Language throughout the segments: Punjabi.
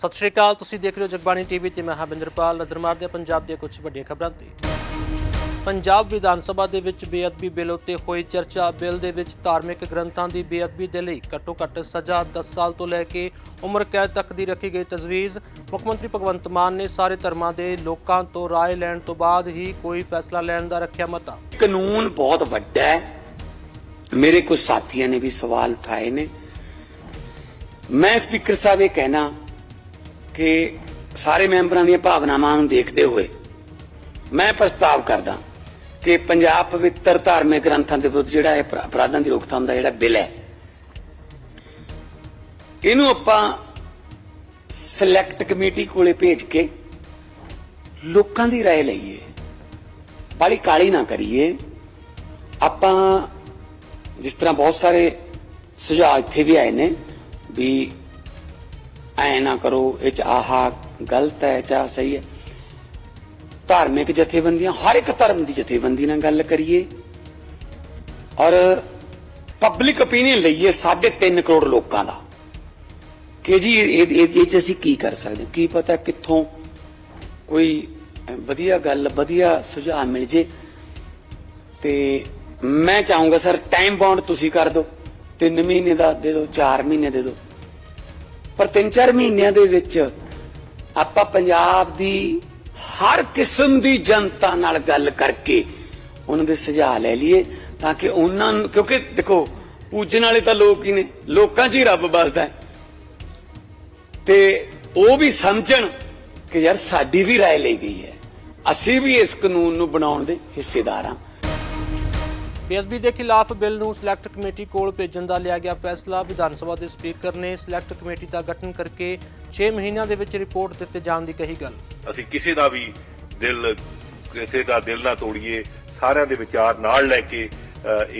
ਸਤਿ ਸ਼੍ਰੀ ਅਕਾਲ ਤੁਸੀਂ ਦੇਖ ਰਹੇ ਹੋ ਜਗਬਾਣੀ ਟੀਵੀ ਤੇ ਮੈਂ ਹਾਂ ਬਿੰਦਰਪਾਲ ਨਜ਼ਰ ਮਾਰਦੇ ਹਾਂ ਪੰਜਾਬ ਦੀਆਂ ਕੁਝ ਵੱਡੀਆਂ ਖਬਰਾਂ ਤੇ ਪੰਜਾਬ ਵਿਧਾਨ ਸਭਾ ਦੇ ਵਿੱਚ ਬੇਅਦਬੀ ਬਿੱਲ ਉੱਤੇ ਹੋਈ ਚਰਚਾ ਬਿੱਲ ਦੇ ਵਿੱਚ ਧਾਰਮਿਕ ਗ੍ਰੰਥਾਂ ਦੀ ਬੇਅਦਬੀ ਦੇ ਲਈ ਘੱਟੋ ਘੱਟ ਸਜ਼ਾ 10 ਸਾਲ ਤੋਂ ਲੈ ਕੇ ਉਮਰ ਕੈਦ ਤੱਕ ਦੀ ਰੱਖੀ ਗਈ ਤਜਵੀਜ਼ ਮੁੱਖ ਮੰਤਰੀ ਭਗਵੰਤ ਮਾਨ ਨੇ ਸਾਰੇ ਧਰਮਾਂ ਦੇ ਲੋਕਾਂ ਤੋਂ رائے ਲੈਣ ਤੋਂ ਬਾਅਦ ਹੀ ਕੋਈ ਫੈਸਲਾ ਲੈਣ ਦਾ ਰੱਖਿਆ ਮਤਾ ਕਾਨੂੰਨ ਬਹੁਤ ਵੱਡਾ ਹੈ ਮੇਰੇ ਕੁਝ ਸਾਥੀਆਂ ਨੇ ਵੀ ਸਵਾਲ ਉਠਾਏ ਨੇ ਮੈਂ ਸਪੀਕਰ ਸਾਹਿਬ ਇਹ ਕਹਿਣਾ ਕਿ ਸਾਰੇ ਮੈਂਬਰਾਂ ਦੀਆਂ ਭਾਵਨਾਵਾਂ ਨੂੰ ਦੇਖਦੇ ਹੋਏ ਮੈਂ ਪ੍ਰਸਤਾਵ ਕਰਦਾ ਕਿ ਪੰਜਾਬ ਪਵਿੱਤਰ ਧਾਰਮਿਕ ਗ੍ਰੰਥਾਂ ਦੇ ਵਿਰੁੱਧ ਜਿਹੜਾ ਇਹ ਅਪਰਾ- ਅਪਰਾਧਾਂ ਦੀ ਰੋਕਥਾਮ ਦਾ ਜਿਹੜਾ ਬਿੱਲ ਹੈ ਇਹਨੂੰ ਆਪਾਂ ਸਿਲੈਕਟ ਕਮੇਟੀ ਕੋਲੇ ਭੇਜ ਕੇ ਲੋਕਾਂ ਦੀ رائے ਲਈਏ ਬਾਲੀ ਕਾਲੀ ਨਾ ਕਰੀਏ ਆਪਾਂ ਜਿਸ ਤਰ੍ਹਾਂ ਬਹੁਤ ਸਾਰੇ ਸੁਝਾਅ ਇੱਥੇ ਵੀ ਆਏ ਨੇ ਵੀ ਐ ਨਾ ਕਰੋ, ਇਹ ਚ ਆਹਾ ਗਲਤ ਹੈ ਜਾਂ ਸਹੀ ਹੈ। ਧਾਰਮਿਕ ਜਥੇਬੰਦੀਆਂ, ਹਰ ਇੱਕ ਧਰਮ ਦੀ ਜਥੇਬੰਦੀ ਨਾਲ ਗੱਲ ਕਰੀਏ। ਔਰ ਪਬਲਿਕ ਓਪੀਨੀਅਨ ਲਈਏ 3.5 ਕਰੋੜ ਲੋਕਾਂ ਦਾ। ਕਿ ਜੀ, ਇਹ ਇਹ ਚ ਅਸੀਂ ਕੀ ਕਰ ਸਕਦੇ? ਕੀ ਪਤਾ ਕਿੱਥੋਂ ਕੋਈ ਵਧੀਆ ਗੱਲ, ਵਧੀਆ ਸੁਝਾਅ ਮਿਲ ਜੇ। ਤੇ ਮੈਂ ਚਾਹੂੰਗਾ, ਸਰ ਟਾਈਮ ਬਾਉਂਡ ਤੁਸੀਂ ਕਰ ਦਿਓ। 3 ਮਹੀਨੇ ਦਾ ਦੇ ਦਿਓ 4 ਮਹੀਨੇ ਦੇ ਦਿਓ। ਪਰ 3-4 ਮਹੀਨਿਆਂ ਦੇ ਵਿੱਚ ਆਪਾਂ ਪੰਜਾਬ ਦੀ ਹਰ ਕਿਸਮ ਦੀ ਜਨਤਾ ਨਾਲ ਗੱਲ ਕਰਕੇ ਉਹਨਾਂ ਦੇ ਸੁਝਾਅ ਲੈ ਲਈਏ ਤਾਂ ਕਿ ਉਹਨਾਂ ਨੂੰ ਕਿਉਂਕਿ ਦੇਖੋ ਪੂਜਣ ਵਾਲੇ ਤਾਂ ਲੋਕ ਹੀ ਨੇ ਲੋਕਾਂ 'ਚ ਹੀ ਰੱਬ ਵੱਸਦਾ ਹੈ ਤੇ ਉਹ ਵੀ ਸਮਝਣ ਕਿ ਯਾਰ ਸਾਡੀ ਵੀ رائے ਲਈ ਗਈ ਹੈ ਅਸੀਂ ਵੀ ਇਸ ਕਾਨੂੰਨ ਨੂੰ ਬਣਾਉਣ ਦੇ ਹਿੱਸੇਦਾਰ ਹਾਂ ਬੇਅਦਬੀ ਦੇ ਖਿਲਾਫ ਬਿੱਲ ਨੂੰ ਸਿਲੈਕਟ ਕਮੇਟੀ ਕੋਲ ਭੇਜਣ ਦਾ ਲਿਆ ਗਿਆ ਫੈਸਲਾ। ਵਿਧਾਨ ਸਭਾ ਦੇ ਸਪੀਕਰ ਨੇ ਸਿਲੈਕਟ ਕਮੇਟੀ ਦਾ ਗਠਨ ਕਰਕੇ 6 ਮਹੀਨਿਆਂ ਦੇ ਵਿੱਚ ਰਿਪੋਰਟ ਦਿੱਤੇ ਜਾਣ ਦੀ ਕਹੀ ਗੱਲ। ਅਸੀਂ ਕਿਸੇ ਦਾ ਵੀ ਦਿਲ, ਕਿਸੇ ਦਾ ਦਿਲ ਨਾ ਤੋੜੀਏ, ਸਾਰਿਆਂ ਦੇ ਵਿਚਾਰ ਨਾਲ ਲੈ ਕੇ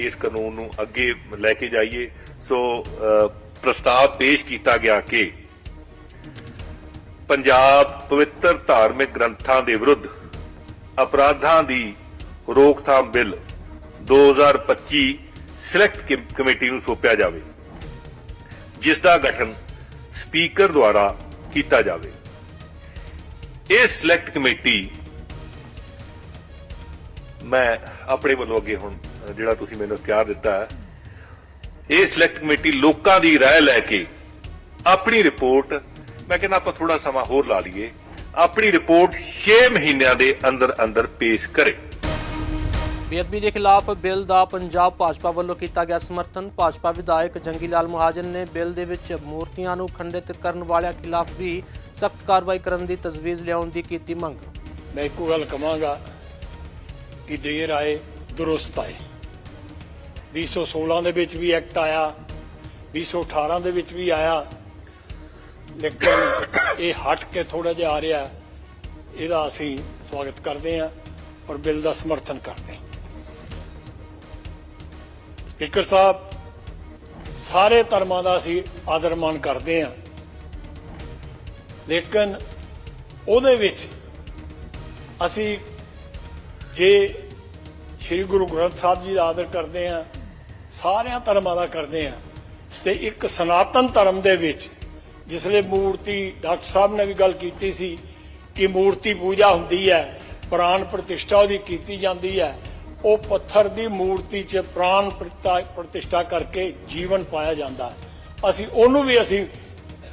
ਇਸ ਕਾਨੂੰਨ ਨੂੰ ਅੱਗੇ ਲੈ ਕੇ ਜਾਈਏ। ਸੋ ਪ੍ਰਸਤਾਵ ਪੇਸ਼ ਕੀਤਾ ਗਿਆ ਕਿ ਪੰਜਾਬ ਪਵਿੱਤਰ ਧਾਰਮਿਕ ਗ੍ਰੰਥਾਂ ਦੇ ਵਿਰੁੱਧ ਅਪਰਾਧਾਂ ਦੀ ਰੋਕਥਾਮ ਬਿੱਲ 2025 ਸਿਲੈਕਟ ਕਮ- ਕਮੇਟੀ ਨੂੰ ਸੌਂਪਿਆ ਜਾਵੇ ਜਿਸ ਦਾ ਗਠਨ ਸਪੀਕਰ ਦੁਆਰਾ ਕੀਤਾ ਜਾਵੇ ਇਹ ਸਿਲੈਕਟ ਕਮੇਟੀ ਮੈਂ ਆਪਣੇ ਵੱਲੋਂ ਅੱਗੇ ਹੁਣ ਅ, ਜਿਹੜਾ ਤੁਸੀਂ ਮੈਨੂੰ ਇਖਤਿਆਰ ਦਿੱਤਾ ਹੈ ਇਹ ਸਿਲੈਕਟ ਕਮੇਟੀ ਲੋਕਾਂ ਦੀ رائے ਲੈ ਕੇ ਆਪਣੀ ਰਿਪੋਰਟ ਮੈਂ ਕਹਿੰਦਾ ਆਪਾਂ ਥੋੜਾ ਸਮਾਂ ਹੋਰ ਲਾ ਲਈਏ ਆਪਣੀ ਰਿਪੋਰਟ 6 ਮਹੀਨਿਆਂ ਦੇ ਅੰਦਰ ਅੰਦਰ ਪੇਸ਼ ਕਰੇ ਬੇਅਦਬੀ ਦੇ ਖਿਲਾਫ ਬਿੱਲ ਦਾ ਪੰਜਾਬ ਭਾਜਪਾ ਵੱਲੋਂ ਕੀਤਾ ਗਿਆ ਸਮਰਥਨ। ਭਾਜਪਾ ਵਿਧਾਇਕ ਜੰਗੀ ਲਾਲ ਮਹਾਜਨ ਨੇ ਬਿੱਲ ਦੇ ਵਿੱਚ ਮੂਰਤੀਆਂ ਨੂੰ ਖੰਡਿਤ ਕਰਨ ਵਾਲਿਆਂ ਖਿਲਾਫ ਵੀ ਸਖਤ ਕਾਰਵਾਈ ਕਰਨ ਦੀ ਤਜਵੀਜ਼ ਲਿਆਉਣ ਦੀ ਕੀਤੀ ਮੰਗ। ਮੈਂ ਇੱਕੋ ਗੱਲ ਕਹਾਂਗਾ ਕਿ ਦੇਰ ਆਏ, ਦੁਰਸਤ ਆਏ। 2016 ਦੇ ਵਿੱਚ ਵੀ ਐਕਟ ਆਇਆ 2018 ਦੇ ਵਿੱਚ ਵੀ ਆਇਆ। ਲੇਕਿਨ ਇਹ ਹਟ ਕੇ ਥੋੜਾ ਜਿਹਾ ਆ ਰਿਹਾ। ਇਹਦਾ ਅਸੀਂ ਸਵਾਗਤ ਕਰਦੇ ਹਾਂ ਔਰ ਬਿੱਲ ਦਾ ਸਮਰਥਨ ਕਰਦੇ ਹਾਂ। ਸਪੀਕਰ ਸਾਹਿਬ, ਸਾਰੇ ਧਰਮਾਂ ਦਾ ਅਸੀਂ ਆਦਰ ਮਾਣ ਕਰਦੇ ਹਾਂ। ਲੇਕਿਨ ਉਹਦੇ ਵਿੱਚ ਅਸੀਂ ਜੇ ਸ੍ਰੀ ਗੁਰੂ ਗ੍ਰੰਥ ਸਾਹਿਬ ਜੀ ਦਾ ਆਦਰ ਕਰਦੇ ਹਾਂ, ਸਾਰਿਆਂ ਧਰਮਾਂ ਦਾ ਕਰਦੇ ਹਾਂ, ਤੇ ਇੱਕ ਸਨਾਤਨ ਧਰਮ ਦੇ ਵਿੱਚ ਜਿਸਲੇ ਮੂਰਤੀ ਡਾਕਟਰ ਸਾਹਿਬ ਨੇ ਵੀ ਗੱਲ ਕੀਤੀ ਸੀ ਕਿ ਮੂਰਤੀ ਪੂਜਾ ਹੁੰਦੀ ਹੈ ਪ੍ਰਾਨ ਪ੍ਰਤਿਸ਼ਠਾ ਉਹਦੀ ਕੀਤੀ ਜਾਂਦੀ ਹੈ ਉਹ ਪੱਥਰ ਦੀ ਮੂਰਤੀ 'ਚ ਪ੍ਰਾਣ ਪ੍ਰਤਿਸ਼ਠਾ- ਪ੍ਰਤਿਸ਼ਠਾ ਕਰਕੇ ਜੀਵਨ ਪਾਇਆ ਜਾਂਦਾ ਅਸੀਂ ਉਹਨੂੰ ਵੀ ਅਸੀਂ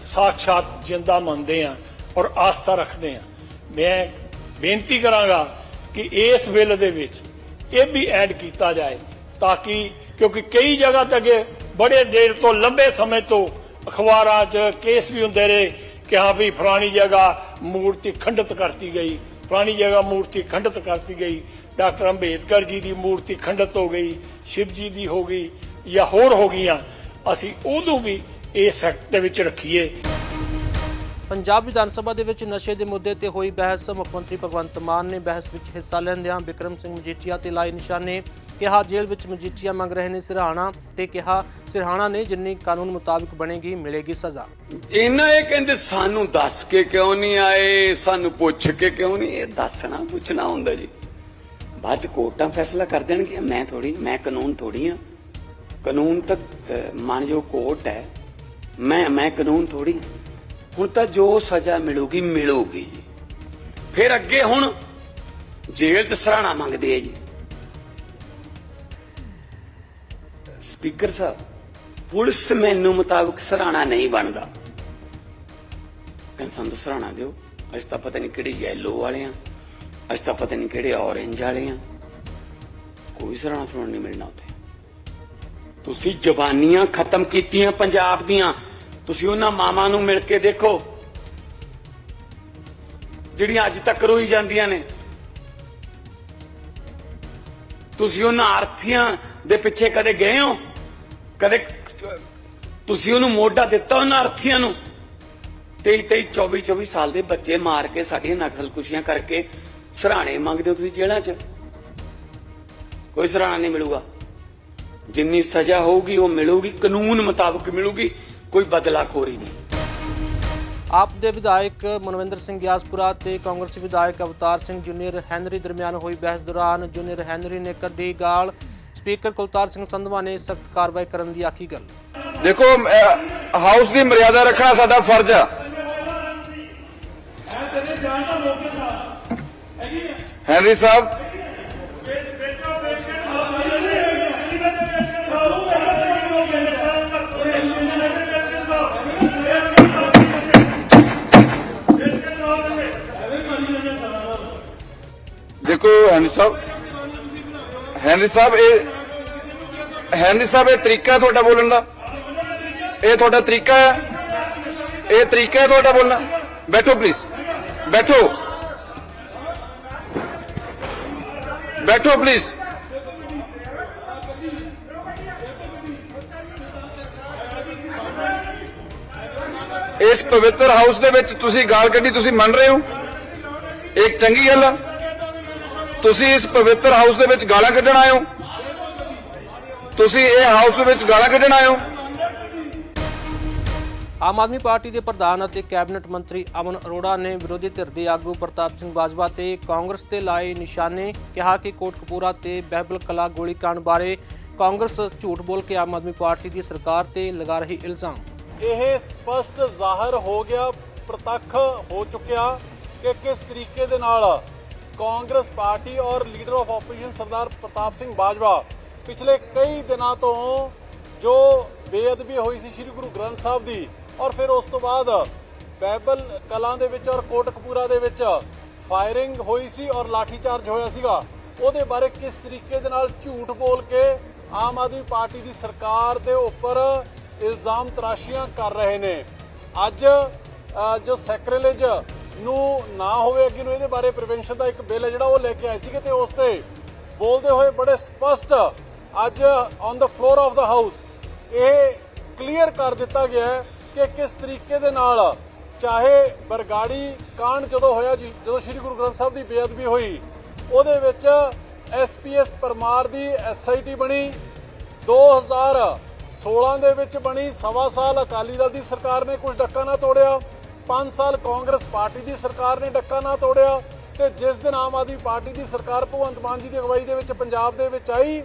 ਸਾਖਸ਼ਾਤ ਜਿੰਦਾ ਮੰਨਦੇ ਹਾਂ ਔਰ ਆਸਥਾ ਰੱਖਦੇ ਹਾਂ। ਮੈਂ ਬੇਨਤੀ ਕਰਾਂਗਾ ਕਿ ਇਸ ਬਿੱਲ ਦੇ ਵਿੱਚ ਇਹ ਵੀ ਐਡ ਕੀਤਾ ਜਾਏ ਤਾਂ ਕਿ ਕਿਉਂਕਿ ਕਈ ਜਗ੍ਹਾ ਤੇ ਅੱਗੇ ਬੜੇ ਦੇਰ ਤੋਂ, ਲੰਬੇ ਸਮੇਂ ਤੋਂ ਅਖਬਾਰਾਂ 'ਚ ਕੇਸ ਵੀ ਹੁੰਦੇ ਰਹੇ ਕਿ ਹਾਂ ਵੀ ਫਲਾਣੀ ਜਗ੍ਹਾ ਮੂਰਤੀ ਖੰਡਿਤ ਕਰਤੀ ਗਈ, ਫਲਾਣੀ ਜਗ੍ਹਾ ਮੂਰਤੀ ਖੰਡਿਤ ਕਰਤੀ ਗਈ। ਡਾਕਟਰ ਅੰਬੇਦਕਰ ਜੀ ਦੀ ਮੂਰਤੀ ਖੰਡਿਤ ਹੋ ਗਈ ਸ਼ਿਵ ਜੀ ਦੀ ਹੋ ਗਈ ਜਾਂ ਹੋਰ ਹੋ ਗਈਆਂ ਅਸੀਂ ਉਦੋਂ ਵੀ ਇਸ ਐਕਟ ਦੇ ਵਿੱਚ ਰੱਖੀਏ। ਪੰਜਾਬ ਵਿਧਾਨ ਸਭਾ ਦੇ ਵਿੱਚ ਨਸ਼ੇ ਦੇ ਮੁੱਦੇ ਤੇ ਹੋਈ ਬਹਿਸ ਮੁੱਖ ਮੰਤਰੀ ਭਗਵੰਤ ਮਾਨ ਨੇ ਬਹਿਸ ਵਿੱਚ ਹਿੱਸਾ ਲੈਂਦਿਆਂ ਬਿਕਰਮ ਸਿੰਘ ਮਜੀਠੀਆ ਤੇ ਲਾਏ ਨਿਸ਼ਾਨੇ ਕਿਹਾ ਜੇਲ੍ਹ ਵਿੱਚ ਮਜੀਠੀਆ ਮੰਗ ਰਹੇ ਨੇ ਸਿਰਹਾਣਾ ਤੇ ਕਿਹਾ ਸਿਰਹਾਣਾ ਨੇ ਜਿੰਨੀ ਕਾਨੂੰਨ ਮੁਤਾਬਿਕ ਬਣੇਗੀ ਮਿਲੇਗੀ ਸਜ਼ਾ। ਇਹਨਾਂ ਇਹ ਕਹਿੰਦੇ ਸਾਨੂੰ ਦੱਸ ਕੇ ਕਿਉਂ ਨਹੀਂ ਆਏ? ਸਾਨੂੰ ਪੁੱਛ ਕੇ ਕਿਉਂ ਨਹੀਂ? ਇਹ ਦੱਸਣਾ ਪੁੱਛਣਾ ਹੁੰਦਾ ਜੀ। ਬਾਅਦ ਚ ਕੋਰਟਾਂ ਫੈਸਲਾ ਕਰ ਦੇਣਗੇ ਮੈਂ ਥੋੜੀ ਮੈਂ ਕਾਨੂੰਨ ਥੋੜੀ ਆ ਕਾਨੂੰਨ ਤਾਂ ਅਹ, ਮਾਨਯੋਗ ਕੋਰਟ ਹੈ ਮੈਂ ਮੈਂ ਕਾਨੂੰਨ ਥੋੜੀ ਹੁਣ ਤਾਂ ਜੋ ਸਜ਼ਾ ਮਿਲੂਗੀ ਮਿਲੂਗੀ ਜੀ। ਫਿਰ ਅੱਗੇ ਹੁਣ ਜੇਲ੍ਹ 'ਚ ਸਰਾਣਾ ਮੰਗਦੇ ਆ ਜੀ। ਸਪੀਕਰ ਸਾਹਿਬ ਪੁਲਿਸ ਮੈਨੂੰ ਮੁਤਾਬਕ ਸਰਾਣਾ ਨਹੀਂ ਬਣਦਾ। ਕਹਿੰਦੇ ਸਾਨੂੰ ਸਰਾਣਾ ਦਿਓ ਅਸੀਂ ਤਾਂ ਪਤਾ ਨਹੀਂ ਕਿਹੜੇ ਯੈਲੋ ਵਾਲੇ ਆ ਅੱਜ ਤਾਂ ਪਤਾ ਨਹੀਂ ਕਿਹੜੇ ਔਰੇਂਜ ਵਾਲੇ ਆ। ਕੋਈ ਸਰਾਣਾ ਸੁਣਨ ਨਹੀਂ ਮਿਲਣਾ ਉੱਥੇ। ਤੁਸੀਂ ਜ਼ਬਾਨੀਆਂ ਖਤਮ ਕੀਤੀਆਂ ਪੰਜਾਬ ਦੀਆਂ। ਤੁਸੀਂ ਉਹਨਾਂ ਮਾਵਾਂ ਨੂੰ ਮਿਲ ਕੇ ਦੇਖੋ। ਜਿਹੜੀਆਂ ਅੱਜ ਤੱਕ ਰੋਈ ਜਾਂਦੀਆਂ ਨੇ। ਤੁਸੀਂ ਉਹਨਾਂ ਆਰਥੀਆਂ ਦੇ ਪਿੱਛੇ ਕਦੇ ਗਏ ਹੋ? ਕਦੇ ਤੁਸੀਂ ਉਹਨੂੰ ਮੋਢਾ ਦਿੱਤਾ ਉਹਨਾਂ ਆਰਥੀਆਂ ਨੂੰ? 23 23 24 24 ਸਾਲ ਦੇ ਬੱਚੇ ਮਾਰ ਕੇ ਸਾਡੀਆਂ ਨਕਸਲ ਕੁਸ਼ੀਆਂ ਕਰਕੇ ਸਰਾਣੇ ਮੰਗਦੇ ਹੋ ਤੁਸੀਂ ਜੇਲ੍ਹਾਂ 'ਚ? ਕੋਈ ਸਰਾਣਾ ਨਹੀਂ ਮਿਲੂਗਾ। ਜਿੰਨੀ ਸਜ਼ਾ ਹੋਊਗੀ ਉਹ ਮਿਲੂਗੀ ਕਾਨੂੰਨ ਮੁਤਾਬਕ ਮਿਲੂਗੀ ਕੋਈ ਬਦਲਾਖੋਰੀ ਨਹੀਂ। ਆਪ ਦੇ ਵਿਧਾਇਕ ਮਨਵਿੰਦਰ ਸਿੰਘ ਗਿਆਸਪੁਰਾ ਤੇ ਕਾਂਗਰਸੀ ਵਿਧਾਇਕ ਅਵਤਾਰ ਸਿੰਘ ਜੂਨੀਅਰ ਹੈਨਰੀ ਦਰਮਿਆਨ ਹੋਈ ਬਹਿਸ ਦੌਰਾਨ ਜੂਨੀਅਰ ਹੈਨਰੀ ਨੇ ਕੱਢੀ ਗਾਲ। ਸਪੀਕਰ ਕੁਲਤਾਰ ਸਿੰਘ ਸੰਧਵਾ ਨੇ ਸਖਤ ਕਾਰਵਾਈ ਕਰਨ ਦੀ ਆਖੀ ਗੱਲ। ਦੇਖੋ ਹਾਊਸ ਦੀ ਮਰਿਆਦਾ ਰੱਖਣਾ ਸਾਡਾ ਫਰਜ਼ ਆ। ਹੈਨਰੀ ਸਾਹਿਬ? ਦੇਖੋ ਹੈਨਰੀ ਸਾਹਿਬ ਹੈਨਰੀ ਸਾਹਿਬ, ਇਹ ਹੈਨਰੀ ਸਾਹਿਬ, ਇਹ ਤਰੀਕਾ ਹੈ ਤੁਹਾਡਾ ਬੋਲਣ ਦਾ। ਇਹ ਤੁਹਾਡਾ ਤਰੀਕਾ ਹੈ। ਇਹ ਤਰੀਕਾ ਹੈ ਤੁਹਾਡਾ ਬੋਲਣਾ। ਬੈਠੋ ਪਲੀਜ਼ ਬੈਠੋ। ਬੈਠੋ ਪਲੀਜ਼ ਇਸ ਪਵਿੱਤਰ ਹਾਊਸ ਦੇ ਵਿੱਚ ਤੁਸੀਂ ਗਾਲ ਕੱਢੀ, ਤੁਸੀਂ ਮੰਨ ਰਹੇ ਹੋ? ਇਹ ਇੱਕ ਚੰਗੀ ਗੱਲ ਆ। ਤੁਸੀਂ ਇਸ ਪਵਿੱਤਰ ਹਾਊਸ ਦੇ ਵਿੱਚ ਗਾਲਾਂ ਕੱਢਣ ਆਏ ਹੋ? ਤੁਸੀਂ ਇਹ ਹਾਊਸ ਵਿੱਚ ਗਾਲਾਂ ਕੱਢਣ ਆਏ ਹੋ? ਆਮ ਆਦਮੀ ਪਾਰਟੀ ਦੇ ਪ੍ਰਧਾਨ ਅਤੇ ਕੈਬਨਿਟ ਮੰਤਰੀ ਅਮਨ ਅਰੋੜਾ ਨੇ ਵਿਰੋਧੀ ਧਿਰ ਦੇ ਆਗੂ ਪ੍ਰਤਾਪ ਸਿੰਘ ਬਾਜਵਾ ਤੇ ਕਾਂਗਰਸ ਤੇ ਲਾਏ ਨਿਸ਼ਾਨੇ ਕਿਹਾ ਕਿ ਕੋਟਕਪੂਰਾ ਤੇ ਬਹਿਬਲ ਕਲਾ ਗੋਲੀकांड ਬਾਰੇ ਕਾਂਗਰਸ ਝੂਠ ਬੋਲ ਕੇ ਆਮ ਆਦਮੀ ਪਾਰਟੀ ਦੀ ਸਰਕਾਰ ਤੇ ਲਗਾ ਰਹੀ ਇਲਜ਼ਾਮ। ਇਹ ਸਪਸ਼ਟ ਜ਼ਾਹਰ ਹੋ ਗਿਆ, ਪ੍ਰਤੱਖ ਹੋ ਚੁੱਕਿਆ ਕਿ ਕਿਸ ਤਰੀਕੇ ਦੇ ਨਾਲ ਕਾਂਗਰਸ ਪਾਰਟੀ ਔਰ leader of opposition Sardar Partap Singh Bajwa ਪਿਛਲੇ ਕਈ ਦਿਨਾਂ ਤੋਂ ਜੋ ਬੇਅਦਬੀ ਹੋਈ ਸੀ ਸ੍ਰੀ ਗੁਰੂ ਗ੍ਰੰਥ ਸਾਹਿਬ ਦੀ ਔਰ ਫਿਰ ਉਸ ਤੋਂ ਬਾਅਦ ਬੈਬਲ ਕਲਾਂ ਦੇ ਵਿੱਚ ਔਰ ਕੋਟਕਪੂਰਾ ਦੇ ਵਿੱਚ ਫਾਇਰਿੰਗ ਹੋਈ ਸੀ ਔਰ ਲਾਠੀਚਾਰਜ ਹੋਇਆ ਸੀਗਾ। ਉਹਦੇ ਬਾਰੇ ਕਿਸ ਤਰੀਕੇ ਦੇ ਨਾਲ ਝੂਠ ਬੋਲ ਕੇ ਆਮ ਆਦਮੀ ਪਾਰਟੀ ਦੀ ਸਰਕਾਰ ਦੇ ਉੱਪਰ ਇਲਜ਼ਾਮ ਤਰਾਸ਼ੀਆਂ ਕਰ ਰਹੇ ਨੇ? ਅੱਜ ਜੋ ਸੈਕਰੇਲੇਜ ਨੂੰ ਨਾ ਹੋਵੇ ਅੱਗੇ ਨੂੰ, ਇਹਦੇ ਬਾਰੇ ਪ੍ਰੀਵੈਂਸ਼ਨ ਦਾ ਇੱਕ ਬਿੱਲ ਹੈ ਜਿਹੜਾ ਉਹ ਲੈ ਕੇ ਆਏ ਸੀਗੇ ਤੇ ਉਸ ਤੇ ਬੋਲਦੇ ਹੋਏ ਬੜੇ ਸਪਸ਼ਟ ਅੱਜ on the floor of the house ਇਹ ਕਲੀਅਰ ਕਰ ਦਿੱਤਾ ਗਿਆ ਹੈ ਕਿ ਕਿਸ ਤਰੀਕੇ ਦੇ ਨਾਲ ਚਾਹੇ ਬਰਗਾੜੀ ਕਾਂਡ ਜਦੋਂ ਹੋਇਆ ਜਦੋਂ ਸ੍ਰੀ ਗੁਰੂ ਗ੍ਰੰਥ ਸਾਹਿਬ ਦੀ ਬੇਅਦਬੀ ਹੋਈ, ਉਹਦੇ ਵਿੱਚ ਐਸਪੀਐਸ ਪਰਮਾਰ ਦੀ ਐਸਆਈਟੀ ਬਣੀ 2016 ਦੇ ਵਿੱਚ ਬਣੀ, ਸਵਾ ਸਾਲ ਅਕਾਲੀ ਦਲ ਦੀ ਸਰਕਾਰ ਨੇ ਕੁਝ ਡੱਕਾ ਨਾ ਤੋੜਿਆ 5 ਸਾਲ ਕਾਂਗਰਸ ਪਾਰਟੀ ਦੀ ਸਰਕਾਰ ਨੇ ਡੱਕਾ ਨਾ ਤੋੜਿਆ ਤੇ ਜਿਸ ਦਿਨ ਆਮ ਆਦਮੀ ਪਾਰਟੀ ਦੀ ਸਰਕਾਰ ਭਗਵੰਤ ਮਾਨ ਜੀ ਦੀ ਅਗਵਾਈ ਦੇ ਵਿੱਚ ਪੰਜਾਬ ਦੇ ਵਿੱਚ ਆਈ,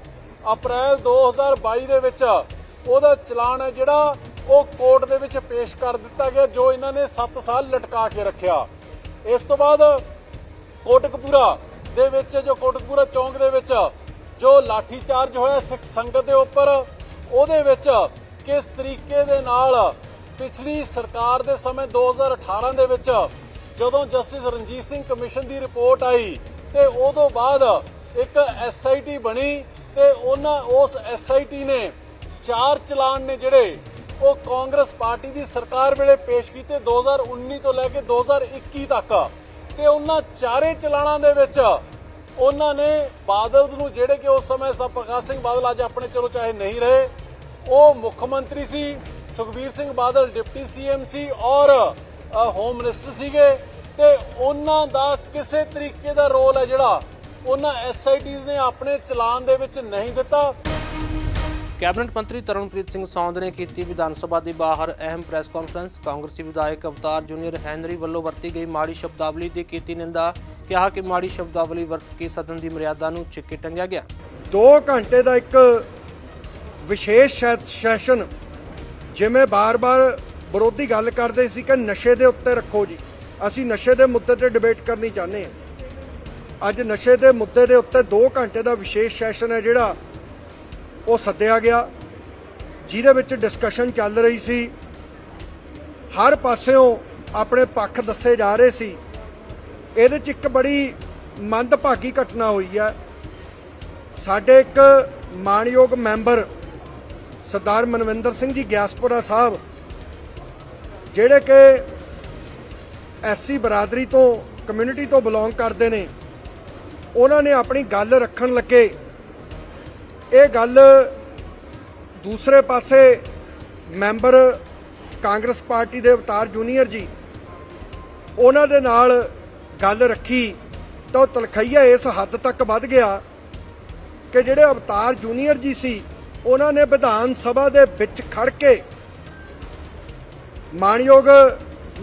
ਅਪ੍ਰੈਲ 2022 ਦੇ ਵਿੱਚ ਉਹਦਾ ਚਲਾਨ ਹੈ ਜਿਹੜਾ ਉਹ ਕੋਰਟ ਦੇ ਵਿੱਚ ਪੇਸ਼ ਕਰ ਦਿੱਤਾ ਗਿਆ ਜੋ ਇਹਨਾਂ ਨੇ 7 ਸਾਲ ਲਟਕਾ ਕੇ ਰੱਖਿਆ। ਇਸ ਤੋਂ ਬਾਅਦ ਕੋਟਕਪੂਰਾ ਦੇ ਵਿੱਚ, ਜੋ ਕੋਟਕਪੂਰਾ ਚੌਂਕ ਦੇ ਵਿੱਚ ਜੋ ਲਾਠੀ ਚਾਰਜ ਹੋਇਆ ਸਿੱਖ ਸੰਗਤ ਦੇ ਉੱਪਰ, ਉਹਦੇ ਵਿੱਚ ਕਿਸ ਤਰੀਕੇ ਦੇ ਨਾਲ ਪਿਛਲੀ ਸਰਕਾਰ ਦੇ ਸਮੇਂ 2018 ਦੇ ਵਿੱਚ ਜਦੋਂ ਜਸਟਿਸ ਰਣਜੀਤ ਸਿੰਘ ਕਮਿਸ਼ਨ ਦੀ ਰਿਪੋਰਟ ਆਈ ਤੇ ਉਦੋਂ ਬਾਅਦ ਇੱਕ ਐਸਆਈਟੀ ਬਣੀ ਤੇ ਉਹਨਾਂ, ਉਸ ਐਸਆਈਟੀ ਨੇ ਚਾਰ ਚਲਾਨ ਨੇ ਜਿਹੜੇ ਉਹ ਕਾਂਗਰਸ ਪਾਰਟੀ ਦੀ ਸਰਕਾਰ ਵੇਲੇ ਪੇਸ਼ ਕੀਤੇ 2019 ਤੋਂ ਲੈ ਕੇ 2021 ਤੱਕ। ਤੇ ਉਹਨਾਂ ਚਾਰੇ ਚਲਾਣਾ ਦੇ ਵਿੱਚ ਉਹਨਾਂ ਨੇ ਬਾਦਲਸ ਨੂੰ ਜਿਹੜੇ ਕਿ ਉਸ ਸਮੇਂ ਸਭ ਪ੍ਰਕਾਸ਼ ਸਿੰਘ ਬਾਦਲ ਅੱਜ ਆਪਣੇ ਚਲੋ ਚਾਹੇ ਨਹੀਂ ਰਹੇ, ਉਹ ਮੁੱਖ ਮੰਤਰੀ ਸੀ, ਸੁਖਬੀਰ ਸਿੰਘ ਬਾਦਲ ਡਿਪਟੀ ਸੀਐਮ ਸੀ ਔਰ ਹੋਮ ਮਿਨਿਸਟਰ ਸੀਗੇ। ਤੇ ਉਹਨਾਂ ਦਾ ਕਿਸੇ ਤਰੀਕੇ ਦਾ ਰੋਲ ਹੈ ਜਿਹੜਾ ਉਹਨਾਂ ਐਸਆਈਟੀਜ਼ ਨੇ ਆਪਣੇ ਚਲਾਨ ਦੇ ਵਿੱਚ ਨਹੀਂ ਦਿੱਤਾ। ਕੈਬਨਿਟ ਮੰਤਰੀ ਤਰਨਪ੍ਰੀਤ ਸਿੰਘ ਸੌਂਦ ਨੇ ਕੀਤੀ ਵਿਧਾਨ ਸਭਾ ਦੇ ਬਾਹਰ ਅਹਿਮ ਪ੍ਰੈਸ ਕਾਨਫਰੰਸ। ਕਾਂਗਰਸੀ ਵਿਧਾਇਕ ਅਵਤਾਰ ਜੂਨੀਅਰ ਹੈਨਰੀ ਵੱਲੋਂ ਵਰਤੀ ਗਈ ਮਾੜੀ ਸ਼ਬਦਾਵਲੀ ਦੀ ਕੀਤੀ ਨਿੰਦਾ, ਕਿਹਾ ਕਿ ਮਾੜੀ ਸ਼ਬਦਾਵਲੀ ਵਰਤ ਕੇ ਸਦਨ ਦੀ ਮਰਿਆਦਾ ਨੂੰ ਛਿੱਕੇ ਟੰਗਿਆ ਗਿਆ। 2 ਘੰਟੇ ਦਾ ਇੱਕ ਵਿਸ਼ੇਸ਼ ਸੈਸ਼ਨ ਜਿਵੇਂ ਬਾਰ-ਬਾਰ ਵਿਰੋਧੀ ਗੱਲ ਕਰਦੇ ਸੀ ਕਿ ਨਸ਼ੇ ਦੇ ਉੱਤੇ ਰੱਖੋ ਜੀ। ਅਸੀਂ ਨਸ਼ੇ ਦੇ ਮੁੱਦੇ ਤੇ ਡਿਬੇਟ ਕਰਨੀ ਚਾਹੁੰਦੇ ਹਾਂ। ਅੱਜ ਨਸ਼ੇ ਦੇ ਮੁੱਦੇ ਦੇ ਉੱਤੇ 2 ਘੰਟੇ ਦਾ ਵਿਸ਼ੇਸ਼ ਸੈਸ਼ਨ ਹੈ ਜਿਹੜਾ ਉਹ ਸੱਦਿਆ ਗਿਆ, ਜਿਹਦੇ ਵਿੱਚ ਡਿਸਕਸ਼ਨ ਚੱਲ ਰਹੀ ਸੀ। ਹਰ ਪਾਸਿਓਂ ਆਪਣੇ ਪੱਖ ਦੱਸੇ ਜਾ ਰਹੇ ਸੀ। ਇਹਦੇ 'ਚ ਇੱਕ ਬੜੀ ਮੰਦਭਾਗੀ ਘਟਨਾ ਹੋਈ ਹੈ। ਸਾਡੇ ਇੱਕ ਮਾਣਯੋਗ ਮੈਂਬਰ ਸਰਦਾਰ ਮਨਵਿੰਦਰ ਸਿੰਘ ਜੀ ਗਿਆਸਪੁਰਾ ਸਾਹਿਬ, ਜਿਹੜੇ ਕਿ ਐਸਸੀ ਬਰਾਦਰੀ ਤੋਂ, ਕਮਿਊਨਿਟੀ ਤੋਂ ਬਿਲੋਂਗ ਕਰਦੇ ਨੇ, ਉਹਨਾਂ ਨੇ ਆਪਣੀ ਗੱਲ ਰੱਖਣ ਲੱਗੇ। ਇਹ ਗੱਲ ਦੂਸਰੇ ਪਾਸੇ ਮੈਂਬਰ ਕਾਂਗਰਸ ਪਾਰਟੀ ਦੇ ਅਵਤਾਰ ਜੂਨੀਅਰ ਜੀ, ਉਹਨਾਂ ਦੇ ਨਾਲ ਗੱਲ ਰੱਖੀ ਤਾਂ ਉਹ ਤਲਖਈਆ ਇਸ ਹੱਦ ਤੱਕ ਵੱਧ ਗਿਆ ਕਿ ਜਿਹੜੇ ਅਵਤਾਰ ਜੂਨੀਅਰ ਜੀ ਸੀ, ਉਹਨਾਂ ਨੇ ਵਿਧਾਨ ਸਭਾ ਦੇ ਵਿੱਚ ਖੜ ਕੇ ਮਾਨਯੋਗ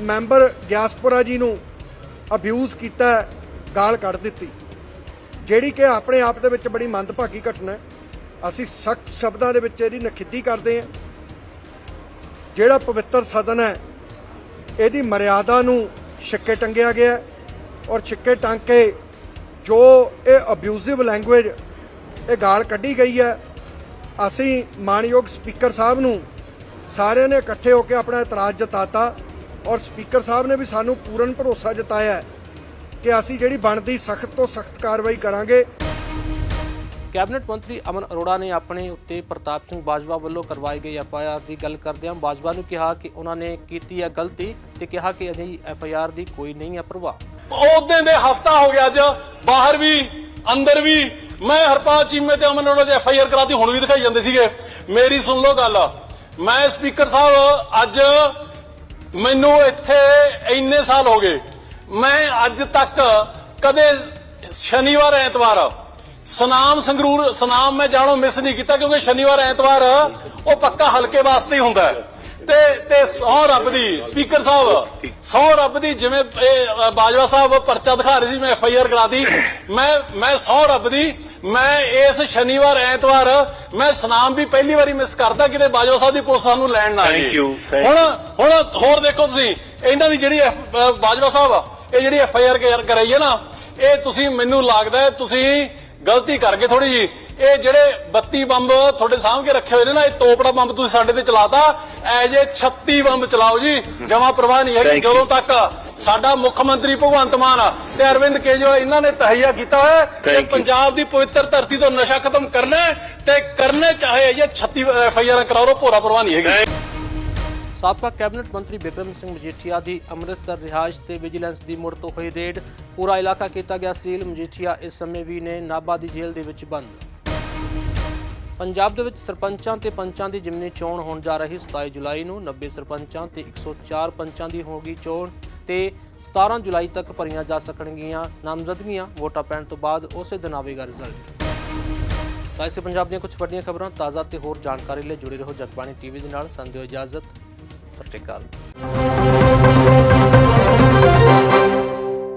ਮੈਂਬਰ ਗਿਆਸਪੁਰਾ ਜੀ ਨੂੰ ਅਬਿਊਜ਼ ਕੀਤਾ, ਗਾਲ ਕੱਢ ਦਿੱਤੀ। ਜਿਹੜੀ ਕਿ ਆਪਣੇ ਆਪ ਦੇ ਵਿੱਚ ਬੜੀ ਮੰਦਭਾਗੀ ਘਟਨਾ ਹੈ। ਅਸੀਂ ਸਖਤ ਸ਼ਬਦਾਂ ਦੇ ਵਿੱਚ ਇਹਦੀ ਨਖਿੱਧੀ ਕਰਦੇ ਹਾਂ। ਜਿਹੜਾ ਪਵਿੱਤਰ ਸਦਨ ਹੈ, ਇਹਦੀ ਮਰਿਆਦਾ ਨੂੰ ਛਿੱਕੇ ਟੰਗਿਆ ਗਿਆ ਔਰ ਛਿੱਕੇ ਟੰਗ ਕੇ ਜੋ ਇਹ ਅਬਿਊਜ਼ਿਵ ਲੈਂਗੁਏਜ ਇਹ ਗਾਲ ਕੱਢੀ ਗਈ ਹੈ, ਅਸੀਂ ਮਾਨਯੋਗ ਸਪੀਕਰ ਸਾਹਿਬ ਨੂੰ ਸਾਰਿਆਂ ਨੇ ਇਕੱਠੇ ਹੋ ਕੇ ਆਪਣਾ ਇਤਰਾਜ਼ ਜਤਾਤਾ ਔਰ ਸਪੀਕਰ ਸਾਹਿਬ ਨੇ ਵੀ ਸਾਨੂੰ ਪੂਰਨ ਭਰੋਸਾ ਜਤਾਇਆ ਕਿ ਅਸੀਂ ਜਿਹੜੀ ਬਣਦੀ ਸਖਤ ਤੋਂ ਸਖਤ ਕਾਰਵਾਈ ਕਰਾਂਗੇ। ਕੈਬਨਿਟ ਮੰਤਰੀ ਅਮਨ ਅਰੋੜਾ ਨੇ ਆਪਣੇ ਉੱਤੇ ਪ੍ਰਤਾਪ ਸਿੰਘ ਬਾਜਵਾ ਵੱਲੋਂ ਕਰਵਾਈ ਗਈ ਐਫਆਈਆਰ ਦੀ ਗੱਲ ਕਰਦਿਆਂ ਬਾਜਵਾ ਨੂੰ ਕਿਹਾ ਕਿ ਉਹਨਾਂ ਨੇ ਕੀਤੀ ਹੈ ਗਲਤੀ ਤੇ ਕਿਹਾ ਕਿ ਅਜਿਹੀ ਐਫਆਈਆਰ ਦੀ ਕੋਈ ਨਹੀਂ ਹੈ ਪ੍ਰਵਾਹ। ਉਹਦੇ ਦੇ ਹਫਤਾ ਹੋ ਗਿਆ ਅੱਜ, ਬਾਹਰ ਵੀ, ਅੰਦਰ ਵੀ, ਮੈਂ ਹਰਪਾਲ ਚੀਮੇ ਤੇ ਅਮਨ ਅਰੋੜਾ ਦੀ ਐਫ ਕਰਾਤੀ, ਹੁਣ ਵੀ ਦਿਖਾਈ ਜਾਂਦੇ ਸੀਗੇ। ਮੇਰੀ ਸੁਣ ਲਓ ਗੱਲ, ਮੈਂ ਸਪੀਕਰ ਸਾਹਿਬ, ਅੱਜ ਮੈਨੂੰ ਇੱਥੇ ਇੰਨੇ ਸਾਲ ਹੋ ਗਏ, ਮੈਂ ਅੱਜ ਤੱਕ ਕਦੇ ਸ਼ਨੀਵਾਰ ਐਤਵਾਰ ਸਨਾਮ ਸੰਗਰੂਰ ਸਨਾਮ ਮੈਂ ਜਾਣੋ ਮਿਸ ਨਹੀਂ ਕੀਤਾ ਕਿਉਂਕਿ ਸ਼ਨੀਵਾਰ ਐਤਵਾਰ ਉਹ ਪੱਕਾ ਹਲਕੇ ਵਾਸਤੇ ਹੀ ਹੁੰਦਾ। ਤੇ ਤੇ ਸੌ ਰੱਬ ਦੀ ਸਪੀਕਰ ਸਾਹਿਬ ਸੌ ਰੱਬ ਦੀ ਜਿਵੇਂ ਇਹ ਬਾਜਵਾ ਸਾਹਿਬ ਪਰਚਾ ਦਿਖਾ ਰਹੇ ਸੀ ਮੈਂ ਐਫ ਆਈ ਆਰ ਕਰਾਤੀ ਮੈਂ ਮੈਂ ਸੌ ਰੱਬ ਦੀ ਮੈਂ ਇਸ ਸ਼ਨੀਵਾਰ ਐਤਵਾਰ ਮੈਂ ਸਨਾਮ ਵੀ ਪਹਿਲੀ ਵਾਰੀ ਮਿਸ ਕਰਦਾ ਕਿਤੇ ਬਾਜਵਾ ਸਾਹਿਬ ਦੀ ਪੁਲਿਸ ਸਾਨੂੰ ਲੈਣ ਨਾ thank ਹੁਣ ਹੁਣ ਹੋਰ ਦੇਖੋ ਤੁਸੀਂ ਇਹਨਾਂ ਦੀ ਜਿਹੜੀ ਬਾਜਵਾ ਸਾਹਿਬ ਇਹ ਜਿਹੜੀ ਐਫ ਆਈ ਆਰ ਕਰਾਈ ਹੈ ਨਾ ਇਹ ਤੁਸੀਂ ਮੈਨੂੰ ਲੱਗਦਾ ਤੁਸੀਂ ਗਲਤੀ ਕਰ ਗਏ ਥੋੜੀ ਜੀ ਇਹ ਜਿਹੜੇ 32 ਬੰਬ ਤੁਹਾਡੇ ਸਾਹਮਣੇ ਰੱਖੇ ਹੋਏ ਨੇ ਨਾ ਇਹ ਤੋਪੜਾ ਬੰਬ ਤੁਸੀਂ ਸਾਡੇ ਤੇ ਚਲਾਤਾ। ਐਜ ਇਹ 36 ਬੰਬ ਚਲਾਓ ਜੀ। ਜਮਾ ਪ੍ਰਵਾਹ ਨਹੀਂ ਹੈ Thank you. ਜਦੋਂ ਤੱਕ ਸਾਡਾ ਮੁੱਖ ਮੰਤਰੀ ਭਗਵੰਤ ਮਾਨ ਤੇ ਅਰਵਿੰਦ ਕੇਜਰੀਵਾਲ ਇਹਨਾਂ ਨੇ ਤਹਈਆ ਕੀਤਾ ਹੋਇਆ ਹੈ ਕਿ. ਪੰਜਾਬ ਦੀ ਪਵਿੱਤਰ ਧਰਤੀ ਤੋਂ ਨਸ਼ਾ ਖਤਮ ਕਰਨਾ ਤੇ ਕਰਨੇ ਚਾਹੇ ਇਹ 36 ਐਫ ਆਈ ਆਰ ਕਰਾਓ ਭੋਰਾ ਪ੍ਰਵਾਹ ਨਹੀਂ ਹੈਗੀ। ਸਾਬਕਾ ਕੈਬਨਿਟ ਮੰਤਰੀ ਬਿਕਰਮ ਸਿੰਘ ਮਜੀਠੀਆ ਦੀ ਅੰਮ੍ਰਿਤਸਰ ਰਿਹਾਇਸ਼ ਤੇ ਵਿਜੀਲੈਂਸ ਦੀ ਮੁੜ ਤੋਂ ਹੋਈ ਰੇਡ। ਪੂਰਾ ਇਲਾਕਾ ਕੀਤਾ ਗਿਆ ਸੀਲ। ਮਜੀਠੀਆ ਇਸ ਸਮੇਂ ਵੀ ਨੇ ਨਾਭਾ ਦੀ ਜੇਲ੍ਹ ਦੇ ਵਿੱਚ ਬੰਦ। ਪੰਜਾਬ ਦੇ ਵਿੱਚ ਸਰਪੰਚਾਂ ਤੇ ਪੰਚਾਂ ਦੀ ਜਿਮਨੀ ਚੋਣ ਹੋਣ ਜਾ ਰਹੀ 27 ਜੁਲਾਈ ਨੂੰ। 90 ਸਰਪੰਚਾਂ ਤੇ 104 ਪੰਚਾਂ ਦੀ ਹੋਗੀ ਚੋਣ ਤੇ 17 ਜੁਲਾਈ ਤੱਕ ਭਰੀਆਂ ਜਾ ਸਕਣਗੀਆਂ। ਨਾਮਜ਼ਦਗੀਆਂ ਵੋਟਾਂ ਪੈਣ ਤੋਂ ਬਾਅਦ ਉਸੇ ਦਿਨ ਆਵੇਗਾ ਰਿਜ਼ਲਟ। ਤਾਂ ਇਸੇ ਪੰਜਾਬ ਦੀਆਂ ਕੁਝ ਵੱਡੀਆਂ ਖਬਰਾਂ। ਤਾਜ਼ਾ ਤੇ ਹੋਰ ਜਾਣਕਾਰੀ ਲਈ ਜੁੜੇ ਰਹੋ ਜਗਬਾਣੀ ਟੀਵੀ ਦੇ ਨਾਲ। ਸੰਦਿਓ ਇਜਾਜ਼ਤ। ਸਤਿ ਸ਼੍ਰੀ ਅਕਾਲ